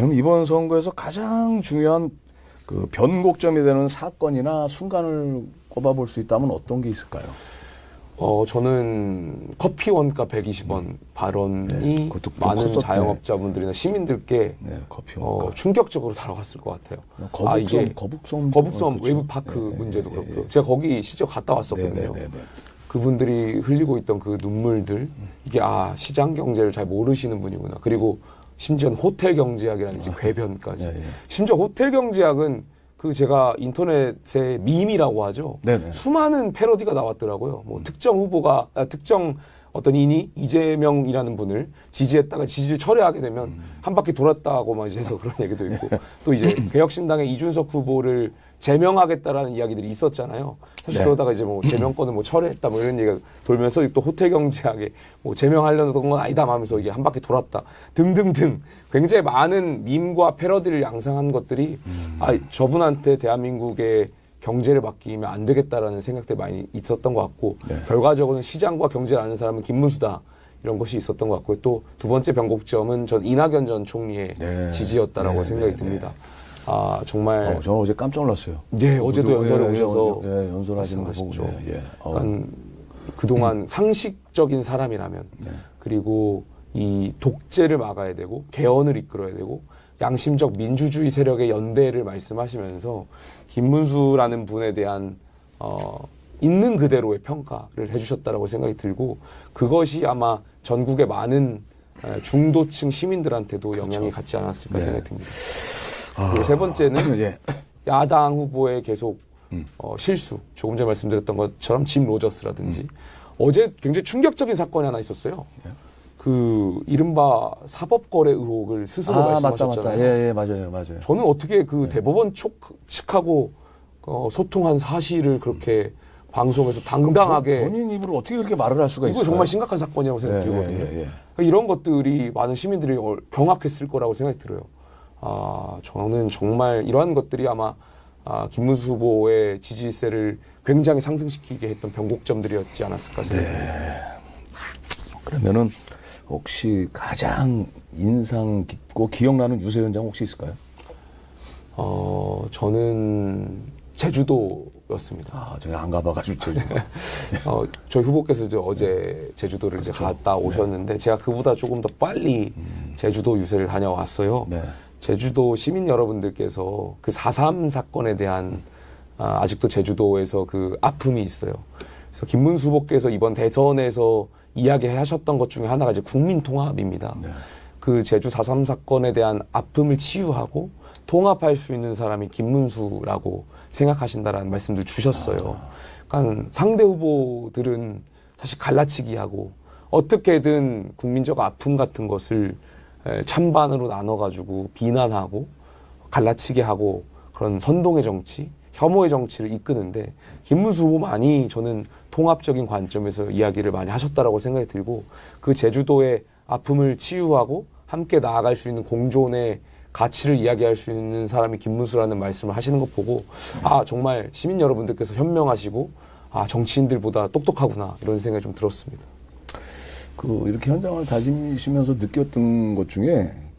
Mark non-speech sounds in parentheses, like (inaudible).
그럼 이번 선거에서 가장 중요한 그 변곡점이 되는 사건이나 순간을 꼽아볼 수 있다면 어떤 게 있을까요? 어, 저는 커피 원가 120원 발언이 네, 많은 컸었네. 자영업자분들이나 시민들께 네, 어. 충격적으로 다가갔을 것 같아요. 거북섬, 아, 이게 거북섬, 거북섬 그렇죠. 웨이브 파크 네, 문제도 네, 그렇고요. 네, 제가 거기 실제 갔다 네, 왔었거든요. 네, 네, 네. 그분들이 흘리고 있던 그 눈물들 이게 아 시장 경제를 잘 모르시는 분이구나. 그리고 심지어는 호텔 경제학이라는 이제 궤변까지. 네, 네. 심지어 호텔 경제학은 그 제가 인터넷에 밈이라고 하죠. 네네. 음. 수많은 패러디가 나왔더라고요. 뭐 특정 후보가 아, 특정 어떤 인이 이재명이라는 분을 지지했다가 지지를 철회하게 되면 음. 한 바퀴 돌았다고 막 이제 해서 그런 얘기도 있고 (laughs) 또 이제 개혁신당의 이준석 후보를 제명하겠다라는 이야기들이 있었잖아요. 사실 네. 그러다가 이제 뭐 제명권을 뭐 철회했다 뭐 이런 얘기가 돌면서 또 호텔 경제학에 뭐 제명하려는 건 아니다 하면서 이게 한 바퀴 돌았다 등등등 굉장히 많은 밈과 패러디를 양상한 것들이 음. 아 저분한테 대한민국의 경제를 맡기면 안 되겠다라는 생각들이 많이 있었던 것 같고 네. 결과적으로는 시장과 경제를 아는 사람은 김문수다 이런 것이 있었던 것 같고요. 또 두 번째 변곡점은 전 이낙연 전 총리의 네. 지지였다라고 네, 생각이 네, 듭니다. 아 정말 어, 저는 어제 깜짝 놀랐어요. 네, 어제도 연설에 예, 오셔서 예, 연설하시는 거 보고. 예, 예. 어, 그동안 상식적인 사람이라면 네. 그리고 이 독재를 막아야 되고 개헌을 이끌어야 되고 양심적 민주주의 세력의 연대를 말씀하시면서 김문수라는 분에 대한 어, 있는 그대로의 평가를 해주셨다라고 생각이 들고 그것이 아마 전국의 많은 에, 중도층 시민들한테도 영향이 갔지 않았을까 네. 생각이 듭니다. 그리고 세 번째는 (coughs) 예. 야당 후보의 계속 음. 어, 실수 조금 전에 말씀드렸던 것처럼 짐 로저스라든지 어제 굉장히 충격적인 사건이 하나 있었어요. 예. 그 이른바 사법 거래 의혹을 스스로 아, 맞다, 말씀하셨잖아요. 맞다. 예, 예, 맞아요, 맞아요. 저는 어떻게 그 네. 대법원 촉, 측하고 어, 소통한 사실을 그렇게 방송에서 당당하게 본인 입으로 어떻게 그렇게 말을 할 수가 이거 있어요? 정말 심각한 사건이라고 예, 생각이 예, 들거든요. 예, 예. 그러니까 이런 것들이 많은 시민들이 어, 경악했을 거라고 생각이 들어요. 아, 저는 정말 이러한 것들이 아마 아, 김문수 후보의 지지세를 굉장히 상승시키게 했던 변곡점들이었지 않았을까 생각합니다. 그러면은 혹시 가장 인상 깊고 기억나는 유세 현장 혹시 있을까요? 어, 저는 제주도였습니다. 아, 제가 안 가봐가지고 제주. (laughs) 어, 저희 후보께서 이제 어제 제주도를 이제 갔다 오셨는데 제가 그보다 조금 더 빨리 제주도 유세를 다녀왔어요. 네. 제주도 시민 여러분들께서 그 4.3 사건에 대한 아, 아직도 제주도에서 그 아픔이 있어요. 그래서 김문수 후보께서 이번 대선에서 이야기하셨던 것 중에 하나가 이제 국민 통합입니다. 네. 그 제주 4.3 사건에 대한 아픔을 치유하고 통합할 수 있는 사람이 김문수라고 생각하신다라는 말씀도 주셨어요. 그러니까 상대 후보들은 사실 갈라치기 하고 어떻게든 국민적 아픔 같은 것을 에, 찬반으로 나눠가지고 비난하고 갈라치기 하고 그런 선동의 정치, 혐오의 정치를 이끄는데 김문수 후보만이 저는 통합적인 관점에서 이야기를 많이 하셨다라고 생각이 들고 그 제주도의 아픔을 치유하고 함께 나아갈 수 있는 공존의 가치를 이야기할 수 있는 사람이 김문수라는 말씀을 하시는 것 보고 아 정말 시민 여러분들께서 현명하시고 아 정치인들보다 똑똑하구나 이런 생각이 좀 들었습니다. 그 이렇게 현장을 다니시면서 느꼈던 것 중에